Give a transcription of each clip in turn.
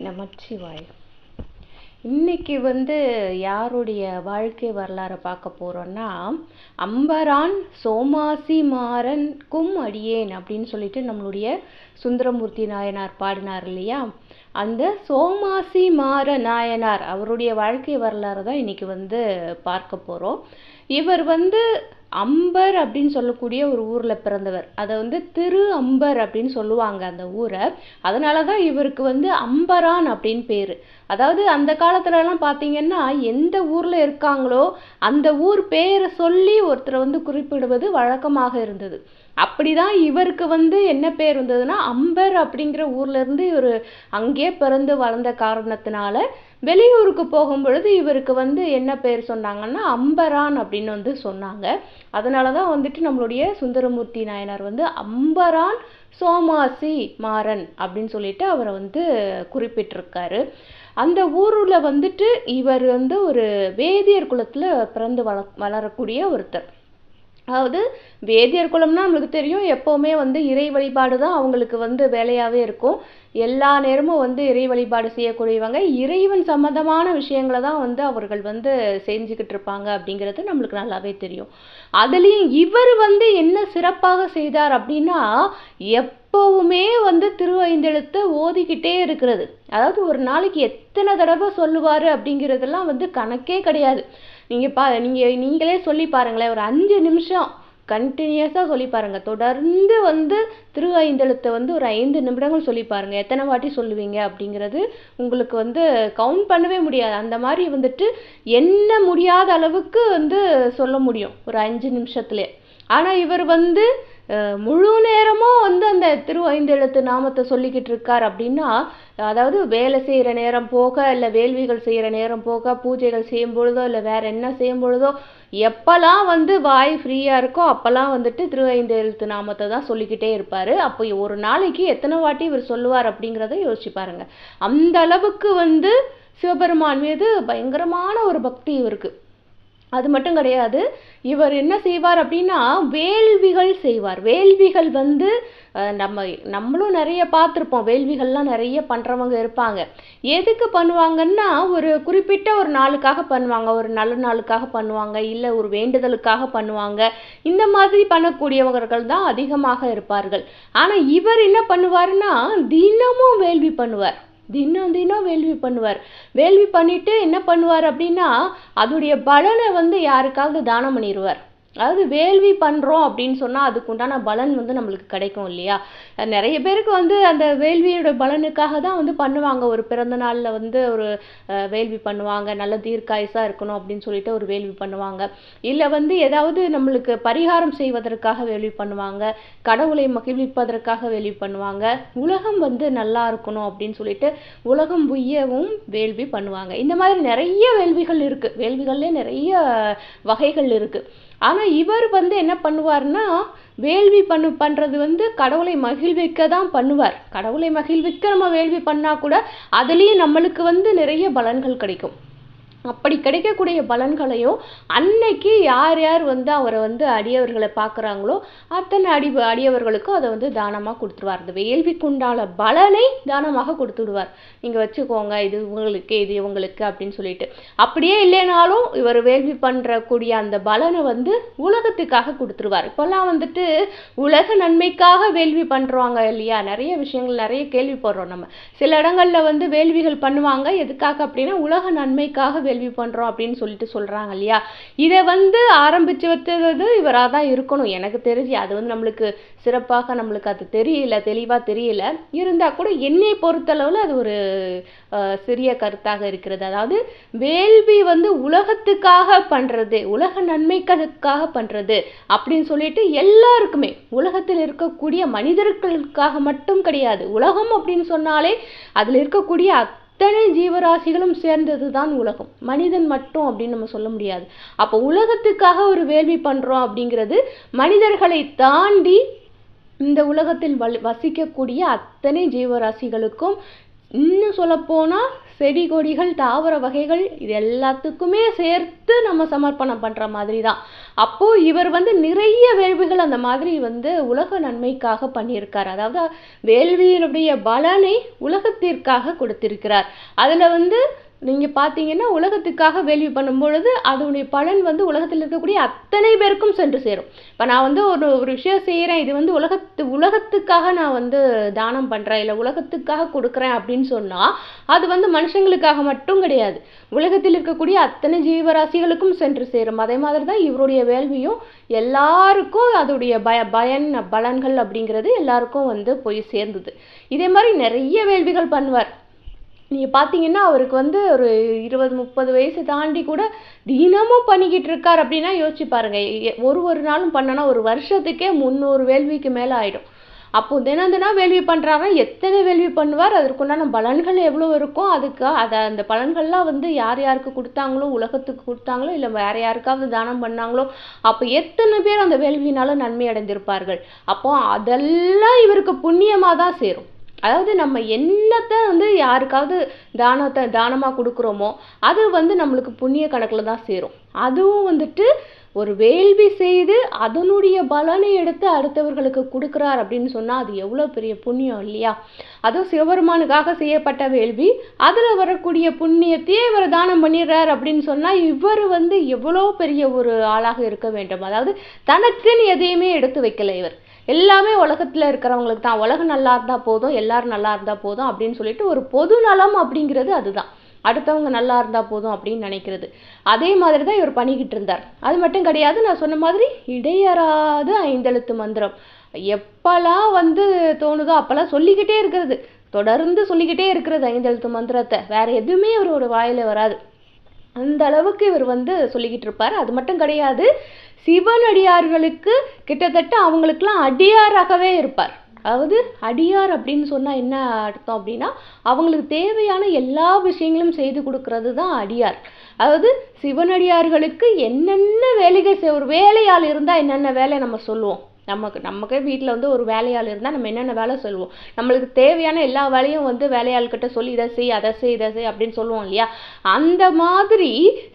நமச்சிவாய். இன்னைக்கு வந்து யாருடைய வாழ்க்கை வரலாறை பார்க்க போகிறோன்னா அம்பரான் சோமாசி மாறன் கும் அடியேன் அப்படின்னு சொல்லிட்டு நம்மளுடைய சுந்தரமூர்த்தி நாயனார் பாடினார் இல்லையா? அந்த சோமாசி மாற நாயனார் அவருடைய வாழ்க்கை வரலாறு தான் இன்னைக்கு வந்து பார்க்க போகிறோம் இவர் வந்து அம்பர் அப்படின்னு சொல்லக்கூடிய ஒரு ஊரில் பிறந்தவர். அதை வந்து திரு அம்பர் அப்படின்னு சொல்லுவாங்க அந்த ஊரை. அதனால தான் இவருக்கு வந்து அம்பரான் அப்படின்னு பேர். அதாவது அந்த காலத்துலலாம் பார்த்தீங்கன்னா எந்த ஊரில் இருக்காங்களோ அந்த ஊர் பேரை சொல்லி ஒருத்தரை வந்து குறிப்பிடுவது வழக்கமாக இருந்தது. அப்படிதான் இவருக்கு வந்து என்ன பேர் வந்ததுன்னா அம்பர் அப்படிங்கிற ஊர்ல இருந்து இவர் அங்கேயே பிறந்து வளர்ந்த காரணத்தினால வெளியூருக்கு போகும் பொழுது இவருக்கு வந்து என்ன பேர் சொன்னாங்கன்னா அம்பரான் அப்படின்னு வந்து சொன்னாங்க. அதனால தான் வந்துட்டு நம்மளுடைய சுந்தரமூர்த்தி நாயனார் வந்து அம்பரான் சோமாசி மாறன் அப்படின்னு சொல்லிட்டு அவரை வந்து குறிப்பிட்டிருக்காரு. அந்த ஊருல வந்துட்டு இவர் வந்து ஒரு வேதியர் குலத்தில் பிறந்து வள வளரக்கூடிய ஒருத்தர். அதாவது வேதியர் குலம்னா நம்மளுக்கு தெரியும் எப்போவுமே வந்து இறை வழிபாடு தான் அவங்களுக்கு வந்து வேலையாகவே இருக்கும். எல்லா நேரமும் வந்து இறை வழிபாடு செய்யக்கூடியவங்க. இறைவன் சம்மந்தமான விஷயங்களை தான் வந்து அவர்கள் வந்து செஞ்சுக்கிட்டு இருப்பாங்க அப்படிங்கிறது நம்மளுக்கு நல்லாவே தெரியும். அதுலேயும் இவர் வந்து என்ன சிறப்பாக செய்தார் அப்படின்னா எப்போவுமே வந்து திருவைந்தெழுத்தை ஓதிக்கிட்டே இருக்கிறது. அதாவது ஒரு நாளைக்கு எத்தனை தடவை சொல்லுவார் அப்படிங்கிறதெல்லாம் வந்து கணக்கே கிடையாது. நீங்கள் பா நீங்கள் நீங்களே சொல்லி பாருங்களேன். ஒரு அஞ்சு நிமிஷம் கண்டினியூஸாக சொல்லி பாருங்கள் தொடர்ந்து வந்து திரு ஐந்தெழுத்தை வந்து ஒரு ஐந்து நிமிடங்கள் சொல்லி பாருங்கள் எத்தனை வாட்டி சொல்லுவீங்க அப்படிங்கிறது உங்களுக்கு வந்து கவுண்ட் பண்ணவே முடியாது. அந்த மாதிரி வந்துட்டு என்ன முடியாத அளவுக்கு வந்து சொல்ல முடியும். ஒரு அஞ்சு நிமிஷத்துலேயே ஆனால் இவர் வந்து முழு நேரமும் வந்து அந்த திரு ஐந்தெழுத்து நாமத்தை சொல்லிக்கிட்டு இருக்கார் அப்படின்னா அதாவது வேலை செய்கிற நேரம் போக இல்லை வேள்விகள் செய்கிற நேரம் போக பூஜைகள் செய்யும் பொழுதோ இல்லை வேறு என்ன செய்யும் பொழுதோ எப்போல்லாம் வந்து வாய் ஃப்ரீயாக இருக்கோ அப்போல்லாம் வந்துட்டு திருவைந்த எழுத்து நாமத்தை தான் சொல்லிக்கிட்டே இருப்பார். அப்போ ஒரு நாளைக்கு எத்தனை வாட்டி இவர் சொல்லுவார் அப்படிங்கிறத யோசிச்சு பாருங்க. அந்த அளவுக்கு வந்து சிவபெருமான் மீது பயங்கரமான ஒரு பக்தி இவருக்கு. அது மட்டும் கிடையாது. இவர் என்ன செய்வார் அப்படின்னா வேள்விகள் செய்வார். வேள்விகள் வந்து நம்ம நம்மளும் நிறைய பார்த்துருப்போம். வேள்விகள்லாம் நிறைய பண்ணுறவங்க இருப்பாங்க. எதுக்கு பண்ணுவாங்கன்னா ஒரு குறிப்பிட்ட ஒரு நாளுக்காக பண்ணுவாங்க. ஒரு நல்ல நாளுக்காக பண்ணுவாங்க இல்லை ஒரு வேண்டுதலுக்காக பண்ணுவாங்க. இந்த மாதிரி பண்ணக்கூடியவர்கள் தான் அதிகமாக இருப்பார்கள். ஆனால் இவர் என்ன பண்ணுவாருன்னா தினமும் வேள்வி பண்ணுவார். தினம் தினம் வேள்வி பண்ணுவார். வேள்வி பண்ணிட்டு என்ன பண்ணுவார் அப்படின்னா அதோடைய பலனை வந்து யாருக்காவது தானம் பண்ணிடுவார் அதாவது வேள்வி பண்ணுறோம் அப்படின்னு சொன்னால் அதுக்கு உண்டான பலன் வந்து நம்மளுக்கு கிடைக்கும் இல்லையா? நிறைய பேருக்கு வந்து அந்த வேள்வியோட பலனுக்காக தான் வந்து பண்ணுவாங்க. ஒரு பிறந்த நாளில் வந்து ஒரு வேள்வி பண்ணுவாங்க. நல்ல தீர்க்காயசாக இருக்கணும் அப்படின்னு சொல்லிட்டு ஒரு வேள்வி பண்ணுவாங்க. இல்லை வந்து ஏதாவது நம்மளுக்கு பரிகாரம் செய்வதற்காக வேள்வி பண்ணுவாங்க. கடவுளை மகிழ்விப்பதற்காக வேள்வி பண்ணுவாங்க. உலகம் வந்து நல்லா இருக்கணும் அப்படின்னு சொல்லிட்டு உலகம் புய்யவும் வேள்வி பண்ணுவாங்க. இந்த மாதிரி நிறைய வேள்விகள் இருக்குது வேள்விகள்லேயே நிறைய வகைகள் இருக்குது ஆனால் ஆனால் இவர் வந்து என்ன பண்ணுவார்னா வேள்வி பண்ணு பண்ணுறது வந்து கடவுளை மகிழ்விக்க தான் பண்ணுவார். கடவுளை மகிழ்விக்க நம்ம வேள்வி பண்ணால் கூட அதுலேயும் நம்மளுக்கு வந்து நிறைய பலன்கள் கிடைக்கும். அப்படி கிடைக்கக்கூடிய பலன்களையும் அன்னைக்கு யார் யார் வந்து அவரை வந்து அடியவர்களை பார்க்குறாங்களோ அத்தனை அடி அடியவர்களுக்கும் அதை வந்து தானமாக கொடுத்துருவார். அந்த வேள்விக்குண்டான பலனை தானமாக கொடுத்துடுவார். நீங்கள் வச்சுக்கோங்க இது இவங்களுக்கு இது இவங்களுக்கு அப்படின்னு சொல்லிட்டு. அப்படியே இல்லைனாலும் இவர் வேள்வி பண்ணுறக்கூடிய அந்த பலனை வந்து உலகத்துக்காக கொடுத்துருவார். இப்போல்லாம் வந்துட்டு உலக நன்மைக்காக வேள்வி பண்ணுறாங்க இல்லையா? நிறைய விஷயங்கள் நிறைய கேள்விப்படுறோம் நம்ம. சில இடங்களில் வந்து வேள்விகள் பண்ணுவாங்க. எதுக்காக அப்படின்னா உலக நன்மைக்காக வேள்வி பண்ணுறோம் அப்படின்னு சொல்லிட்டு சொல்கிறாங்க இல்லையா? இதை வந்து ஆரம்பித்து வச்சது இவராக தான் இருக்கணும். எனக்கு தெரிஞ்சு அது வந்து நம்மளுக்கு சிறப்பாக நம்மளுக்கு அது தெரியல தெளிவாக தெரியல. இருந்தால் கூட என்னை பொறுத்தளவில் அது ஒரு சிறிய கருத்தாக இருக்கிறது. அதாவது வேள்வி வந்து உலகத்துக்காக பண்ணுறது உலக நன்மைகளுக்காக பண்ணுறது அப்படின்னு சொல்லிட்டு எல்லாருக்குமே உலகத்தில் இருக்கக்கூடிய மனிதர்களுக்காக மட்டும் கிடையாது. உலகம் அப்படின்னு சொன்னாலே அதில் இருக்கக்கூடிய அத்தனை ஜீவராசிகளும் சேர்ந்தது தான் உலகம். மனிதன் மட்டும் அப்படின்னு நம்ம சொல்ல முடியாது. அப்போ உலகத்துக்காக ஒரு வேள்வி பண்ணுறோம் அப்படிங்கிறது மனிதர்களை தாண்டி இந்த உலகத்தில் வசிக்கக்கூடிய அத்தனை ஜீவராசிகளுக்கும் இன்னும் சொல்லப்போனால் செடி கொடிகள் தாவர வகைகள் இது எல்லாத்துக்குமே சேர்த்து நம்ம சமர்ப்பணம் பண்ணுற மாதிரி தான் அப்போது இவர் வந்து நிறைய வேள்விகள் அந்த மாதிரி வந்து உலக நன்மைக்காக பண்ணியிருக்கார். அதாவது வேள்வியினுடைய பலனை உலகத்திற்காக கொடுத்திருக்கிறார். அதில் வந்து நீங்கள் பார்த்தீங்கன்னா உலகத்துக்காக வேள்வி பண்ணும் பொழுது அதனுடைய பலன் வந்து உலகத்தில் இருக்கக்கூடிய அத்தனை பேருக்கும் சென்று சேரும். இப்போ நான் வந்து ஒரு ஒரு விஷயம் செய்கிறேன் இது வந்து உலகத்து உலகத்துக்காக நான் வந்து தானம் பண்ணுறேன் இல்லை உலகத்துக்காக கொடுக்குறேன் அப்படின்னு சொன்னால் அது வந்து மனுஷங்களுக்காக மட்டும் கிடையாது. உலகத்தில் இருக்கக்கூடிய அத்தனை ஜீவராசிகளுக்கும் சென்று சேரும். அதே மாதிரி தான் இவருடைய வேள்வியும் எல்லாருக்கும் அதோடைய பய பயன் பலன்கள் அப்படிங்கிறது எல்லாருக்கும் வந்து போய் சேர்ந்தது. இதே மாதிரி நிறைய வேள்விகள் பண்ணுவார். நீங்கள் பார்த்தீங்கன்னா அவருக்கு வந்து ஒரு இருபது முப்பது வயசு தாண்டி கூட தினமும் பண்ணிக்கிட்டு இருக்கார் அப்படின்னா யோசிச்சு பாருங்கள் ஒரு ஒரு நாளும் பண்ணனா ஒரு வருஷத்துக்கே முந்நூறு வேள்விக்கு மேலே ஆகிடும் அப்போது தினம் தினம் வேள்வி பண்ணுறாருன்னா எத்தனை வேள்வி பண்ணுவார்? அதற்குண்டான பலன்கள் எவ்வளோ இருக்கும் அதுக்கு அதை அந்த பலன்கள்லாம் வந்து யார் யாருக்கு கொடுத்தாங்களோ உலகத்துக்கு கொடுத்தாங்களோ இல்லை வேறு யாருக்காவது தானம் பண்ணாங்களோ அப்போ எத்தனை பேர் அந்த வேள்வினால நன்மை அடைந்திருப்பார்கள்? அப்போ அதெல்லாம் இவருக்கு புண்ணியமாக தான் சேரும். அதாவது நம்ம என்னத்தை வந்து யாருக்காவது தானத்தை தானமாக கொடுக்குறோமோ அது வந்து நம்மளுக்கு புண்ணிய கணக்கில் தான் சேரும். அதுவும் வந்துட்டு ஒரு வேள்வி செய்து அதனுடைய பலனை எடுத்து அடுத்தவர்களுக்கு கொடுக்குறார் அப்படின்னு சொன்னால் அது எவ்வளோ பெரிய புண்ணியம் இல்லையா? அதுவும் சிவபெருமானுக்காக செய்யப்பட்ட வேள்வி அதில் வரக்கூடிய புண்ணியத்தையே இவர் தானம் பண்ணிடுறார் அப்படின்னு சொன்னால் இவர் வந்து எவ்வளோ பெரிய ஒரு ஆளாக இருக்க வேண்டும். அதாவது தனக்குன்னு எதையுமே எடுத்து வைக்கல இவர். எல்லாமே உலகத்தில் இருக்கிறவங்களுக்கு தான். உலகம் நல்லா இருந்தால் போதும் எல்லாரும் நல்லா இருந்தால் போதும் அப்படின்னு சொல்லிட்டு ஒரு பொது நலம் அப்படிங்கிறது அதுதான். அடுத்தவங்க நல்லா இருந்தால் போதும் அப்படின்னு நினைக்கிறது. அதே மாதிரி தான் இவர் பண்ணிக்கிட்டு இருந்தார். அது மட்டும் கிடையாது நான் சொன்ன மாதிரி இடையறாத ஐந்தெழுத்து மந்திரம். எப்பெல்லாம் வந்து தோணுதோ அப்போல்லாம் சொல்லிக்கிட்டே இருக்கிறது. தொடர்ந்து சொல்லிக்கிட்டே இருக்கிறது ஐந்தெழுத்து மந்திரத்தை. வேற எதுவுமே அவரோட வாயில வராது. அந்த அளவுக்கு இவர் வந்து சொல்லிக்கிட்டு இருப்பார். அது மட்டும் கிடையாது சிவனடியார்களுக்கு கிட்டத்தட்ட அவங்களுக்கெல்லாம் அடியாராகவே இருப்பார். அதாவது அடியார் அப்படின்னு சொன்னால் என்ன அர்த்தம் அப்படின்னா அவங்களுக்கு தேவையான எல்லா விஷயங்களும் செய்து கொடுக்கறது தான் அடியார். அதாவது சிவனடியார்களுக்கு என்னென்ன வேலைகள் ஒரு வேலையால் இருந்தால் என்னென்ன வேலை நம்ம சொல்லுவோம்? நமக்கு நமக்கே வீட்டில் வந்து ஒரு வேலையாள் இருந்தால் நம்ம என்னென்ன வேலை சொல்லுவோம்? நம்மளுக்கு தேவையான எல்லா வேலையும் வந்து வேலையாள்கிட்ட சொல்லி இதை செய் அதை செய் இதை செய் அப்படின்னு சொல்லுவோம் இல்லையா? அந்த மாதிரி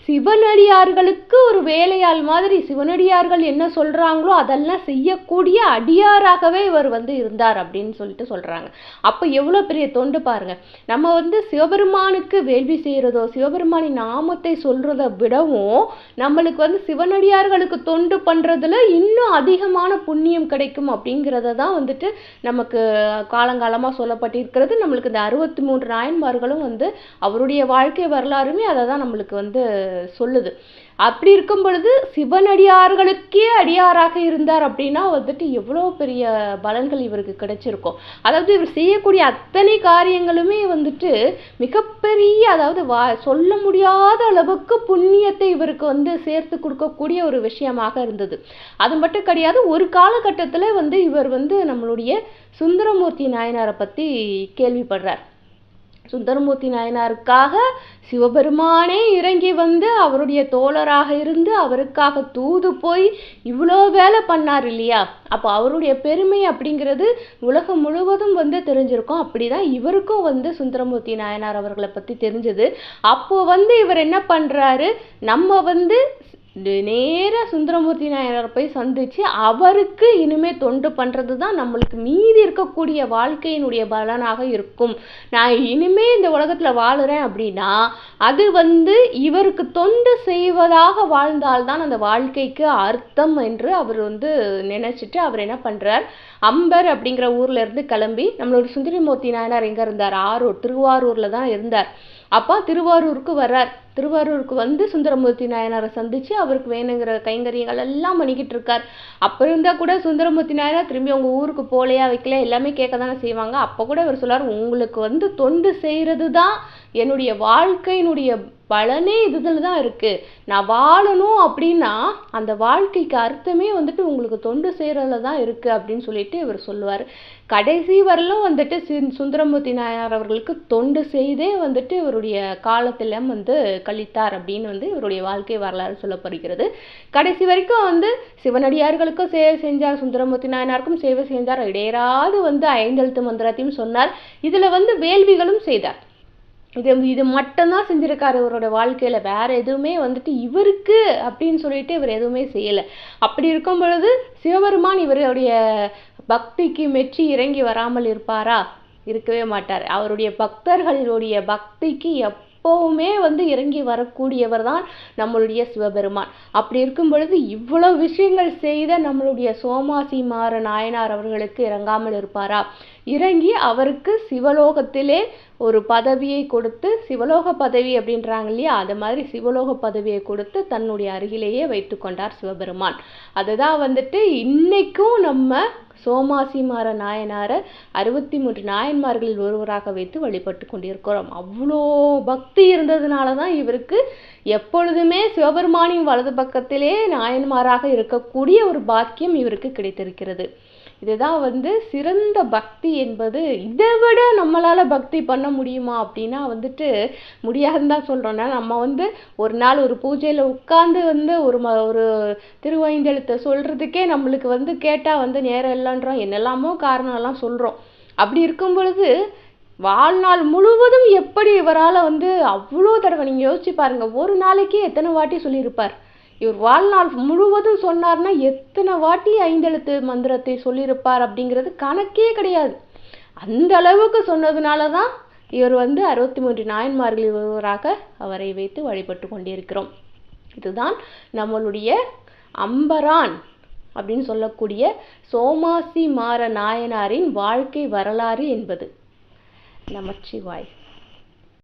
சிவனடியார்களுக்கு ஒரு வேலையாள் மாதிரி சிவனடியார்கள் என்ன சொல்கிறாங்களோ அதெல்லாம் செய்யக்கூடிய அடியாராகவே இவர் வந்து இருந்தார் அப்படின்னு சொல்லிட்டு சொல்கிறாங்க அப்போ எவ்வளோ பெரிய தொண்டு பாருங்கள் நம்ம வந்து சிவபெருமானுக்கு வேள்வி செய்கிறதோ சிவபெருமானின் நாமத்தை சொல்கிறத விடவும் நம்மளுக்கு வந்து சிவனடியார்களுக்கு தொண்டு பண்ணுறதுல இன்னும் அதிகமான புண்ணியம் கிடைக்கும் அப்படிங்கிறத தான் வந்துட்டு நமக்கு காலங்காலமாக சொல்லப்பட்டிருக்கிறது. நம்மளுக்கு இந்த அறுபத்தி மூன்று நாயன்மார்களும் வந்து அவருடைய வாழ்க்கை வரலாறுமே அதை தான் நம்மளுக்கு வந்து சொல்லுது. அப்படி இருக்கும் பொழுது சிவனடியார்களுக்கே அடியாராக இருந்தார் அப்படின்னா வந்துட்டு எவ்வளோ பெரிய பலன்கள் இவருக்கு கிடைச்சிருக்கும். அதாவது இவர் செய்யக்கூடிய அத்தனை காரியங்களுமே வந்துட்டு மிகப்பெரிய அதாவது வா சொல்ல முடியாத அளவுக்கு புண்ணியத்தை இவருக்கு வந்து சேர்த்து கொடுக்கக்கூடிய ஒரு விஷயமாக இருந்தது. அது மட்டும் கிடையாது ஒரு காலகட்டத்தில் வந்து இவர் வந்து நம்மளுடைய சுந்தரமூர்த்தி நாயனாரை பற்றி கேள்விப்படுறார். சுந்தரமூர்த்தி நாயனாருக்காக சிவபெருமானே இறங்கி வந்து அவருடைய தோழராக இருந்து அவருக்காக தூது போய் இவ்வளோ வேலை பண்ணார் இல்லையா? அப்போ அவருடைய பெருமை அப்படிங்கிறது உலகம் முழுவதும் வந்து தெரிஞ்சிருக்கும். அப்படிதான் இவருக்கும் வந்து சுந்தரமூர்த்தி நாயனார் அவர்களை பற்றி தெரிஞ்சது. அப்போது வந்து இவர் என்ன பண்ணுறாரு நம்ம வந்து நேராக சுந்தரமூர்த்தி நாயனரை போய் சந்தித்து அவருக்கு இனிமேல் தொண்டு பண்ணுறது தான் நம்மளுக்கு மீதி இருக்கக்கூடிய வாழ்க்கையினுடைய பலனாக இருக்கும். நான் இனிமே இந்த உலகத்தில் வாழுறேன் அப்படின்னா அது வந்து இவருக்கு தொண்டு செய்வதாக வாழ்ந்தால்தான் அந்த வாழ்க்கைக்கு அர்த்தம் என்று அவர் வந்து நினச்சிட்டு அவர் என்ன பண்ணுறார் அம்பர் அப்படிங்கிற ஊர்லேருந்து கிளம்பி நம்மளோட சுந்தரமூர்த்தி நாயனார் எங்கே இருந்தார்? ஆரூர் திருவாரூரில் தான் இருந்தார். அப்பா திருவாரூருக்கு வர்றார். திருவாரூருக்கு வந்து சுந்தரமூர்த்தி நாயனாரை சந்தித்து அவருக்கு வேணுங்கிற கைங்கரியங்கள் எல்லாம் பண்ணிக்கிட்டு இருக்கார். அப்போ இருந்தால் கூட சுந்தரமூர்த்தி நாயனார் திரும்பி அவங்க ஊருக்கு போலையா வைக்கல எல்லாமே கேட்க தானே செய்வாங்க. அப்போ கூட இவர் சொல்கிறார் உங்களுக்கு வந்து தொண்டு செய்கிறது தான் என்னுடைய வாழ்க்கையினுடைய பலனே இதில் தான் இருக்குது நான் வாழணும் அப்படின்னா அந்த வாழ்க்கைக்கு அர்த்தமே வந்துட்டு உங்களுக்கு தொண்டு செய்கிறதுல தான் இருக்குது அப்படின்னு சொல்லிட்டு இவர் சொல்லுவார். கடைசி வரலும் வந்துட்டு சி- சுந்தரமூர்த்தி நாயனார் அவர்களுக்கு தொண்டு செய்தே வந்துட்டு இவருடைய காலத்தில் வந்து கழித்தார் அப்படின்னு வந்து இவருடைய வாழ்க்கை வரலாறு சொல்லப்படுகிறது. கடைசி வரைக்கும் வந்து சிவனடியார்களுக்கும் சேவை செஞ்சார் சுந்தரமூர்த்தி நாயனாருக்கும் சேவை செஞ்சார். இடையராது வந்து ஐந்தெழுத்து மந்திரத்தையும் சொன்னார். இதில் வந்து வேள்விகளும் செய்தார். இது இது மட்டும்தான் செஞ்சுருக்காரு இவரோட வாழ்க்கையில். வேற எதுவுமே வந்துட்டு இவருக்கு அப்படின்னு சொல்லிட்டு இவர் எதுவுமே செய்யலை. அப்படி இருக்கும் பொழுது சிவபெருமான் இவருடைய பக்திக்கு மெச்சி இறங்கி வராமல் இருப்பாரா? இருக்கவே மாட்டார். அவருடைய பக்தர்களுடைய பக்திக்கு எப்போவுமே வந்து இறங்கி வரக்கூடியவர் தான் நம்மளுடைய சிவபெருமான். அப்படி இருக்கும் பொழுது இவ்வளோ விஷயங்கள் செய்த நம்மளுடைய சோமாசி மாற நாயனார் அவர்களுக்கு இறங்காமல் இருப்பாரா? இறங்கி அவருக்கு சிவலோகத்திலே ஒரு பதவியை கொடுத்து சிவலோக பதவி அப்படின்றாங்க இல்லையா? அது மாதிரி சிவலோக பதவியை கொடுத்து தன்னுடைய அருகிலேயே வைத்து கொண்டார் சிவபெருமான். அதுதான் வந்துட்டு இன்னைக்கும் நம்ம சோமாசிமார நாயனாரை அறுபத்தி மூன்று நாயன்மார்களில் ஒருவராக வைத்து வழிபட்டு கொண்டிருக்கிறோம். அவ்வளோ பக்தி இருந்ததுனால தான் இவருக்கு எப்பொழுதுமே சிவபெருமானின் வலது பக்கத்திலே நாயன்மாராக இருக்கக்கூடிய ஒரு பாக்கியம் இவருக்கு கிடைத்திருக்கிறது. இதுதான் வந்து சிறந்த பக்தி என்பது. இதை விட நம்மளால் பக்தி பண்ண முடியுமா அப்படின்னா வந்துட்டு முடியாதுன்னு தான் சொல்கிறோன்னா நம்ம வந்து ஒரு நாள் ஒரு பூஜையில் உட்காந்து வந்து ஒரு ம ஒரு திருவைந்தெழுத்தை சொல்கிறதுக்கே நம்மளுக்கு வந்து கேட்டால் வந்து நேரம் இல்லைன்றோம். என்னெல்லாமோ காரணம்லாம் சொல்கிறோம் அப்படி இருக்கும் பொழுது வாழ்நாள் முழுவதும் எப்படி இவரால் வந்து அவ்வளோ தடவை நீங்கள் யோசிச்சு பாருங்கள் ஒரு நாளைக்கு எத்தனை வாட்டி சொல்லியிருப்பார்? இவர் வாழ்நாள் முழுவதும் சொன்னார்னா எத்தனை வாட்டி ஐந்தெழுத்து மந்திரத்தை சொல்லியிருப்பார் அப்படிங்கிறது கணக்கே கிடையாது. அந்த அளவுக்கு சொன்னதுனால தான் இவர் வந்து அறுபத்தி மூன்று நாயன்மார்களில் ஒருவராக அவரை வைத்து வழிபட்டு கொண்டிருக்கிறோம். இதுதான் நம்மளுடைய அம்பரான் அப்படின்னு சொல்லக்கூடிய சோமாசி மாற நாயனாரின் வாழ்க்கை வரலாறு என்பது. நமச்சிவாய்.